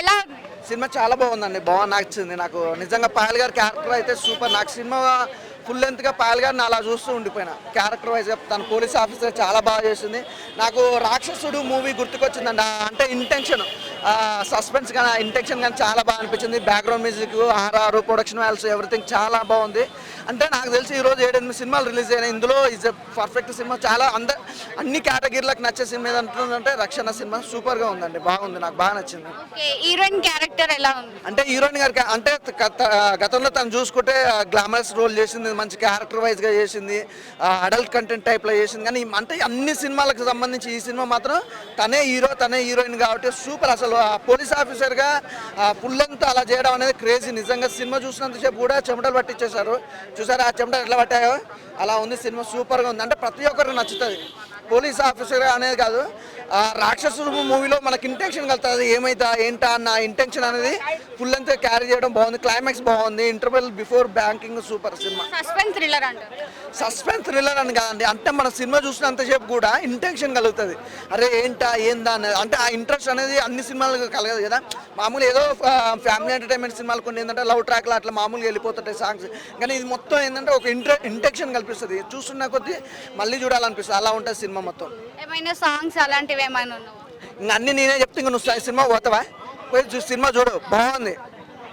ఎలా? సినిమా చాలా బాగుందండి. బాగా నచ్చింది నాకు. నిజంగా పాయల్ గారి క్యారెక్టర్ అయితే సూపర్. నాకు సినిమా ఫుల్ లెంత్గా పాయల్ గారిని అలా చూస్తూ ఉండిపోయినా. క్యారెక్టర్ వైజ్ తన పోలీస్ ఆఫీసర్ చాలా బాగా చేసింది. నాకు రాక్షసుడు మూవీ గుర్తుకొచ్చిందండి. అంటే ఇంటెన్షన్. సస్పెన్స్ కానీ ఇంటెన్షన్ కానీ చాలా బాగా అనిపించింది. Background music RR production values everything చాలా బాగుంది. అంటే నాకు తెలిసి ఈరోజు ఏడెనిమిది సినిమాలు రిలీజ్ అయినాయి. ఇందులో ఇస్ ఎ పర్ఫెక్ట్ సినిమా. చాలా అంద అన్ని కేటగిరీలకు నచ్చే సినిమా ఏదంటే రక్షణ సినిమా. సూపర్గా ఉందండి. బాగుంది. నాకు బాగా నచ్చింది. హీరోయిన్ క్యారెక్టర్ ఎలా ఉంది? అంటే హీరోయిన్ గారికి అంటే గత- గతంలో తను చూసుకుంటే గ్లామరస్ రోల్ చేసింది మంచి క్యారెక్టర్ వైజ్గా చేసింది అడల్ట్ కంటెంట్ టైప్లో చేసింది. కానీ అంటే అన్ని సినిమాలకు సంబంధించి ఈ సినిమా మాత్రం తనే హీరో తనే హీరోయిన్ కాబట్టి సూపర్. అసలు పోలీస్ ఆఫీసర్గా పుల్లంతా అలా చేయడం అనేది క్రేజీ. నిజంగా సినిమా చూసినంతసేపు కూడా చెమటలు పట్టించేశారు. చూసారా? ఆ చెమట ఎట్లా పట్టాయో? అలా ఉంది సినిమా. సూపర్గా ఉంది. అంటే ప్రతి ఒక్కరు నచ్చుతుంది. పోలీస్ ఆఫీసర్ అనేది కాదు. రాక్షసుడు మూవీలో మనకి ఇంటెన్షన్ కలుగుతుంది. ఏమైతా ఏంటా అన్న ఇంటెన్షన్ అనేది ఫుల్ అంతా క్యారీ చేయడం బాగుంది. క్లైమాక్స్ బాగుంది. Interval before banking super cinema suspense thriller suspense thriller అని కాదండి. అంటే మన సినిమా చూసినంతసేపు కూడా ఇంటెన్షన్ కలుగుతుంది. అరే ఏంటా ఏందా అనేది అంటే ఆ ఇంట్రెస్ట్ అనేది అన్ని సినిమాలకు కలగదు కదా. మామూలు ఏదో ఫ్యామిలీ ఎంటర్టైన్మెంట్ సినిమాలు కొన్ని ఏంటంటే లవ్ ట్రాక్లు అట్లా మామూలుగా వెళ్ళిపోతుంటాయి సాంగ్స్ కానీ ఇది మొత్తం ఏంటంటే ఒక ఇంట్రె ఇంటెన్షన్ కల్పిస్తుంది. చూస్తున్న కొద్దీ మళ్ళీ చూడాలనిపిస్తుంది. అలా ఉంటుంది సినిమా మొత్తం. ఏమైనా సాంగ్స్ అలాంటివి ఏమైనా ఉన్నావా ఇంకా అన్ని నేనే చెప్తే ఇంకా నువ్వు సినిమా పోతావా? పోయి చూ- సినిమా చూడు. బాగుంది.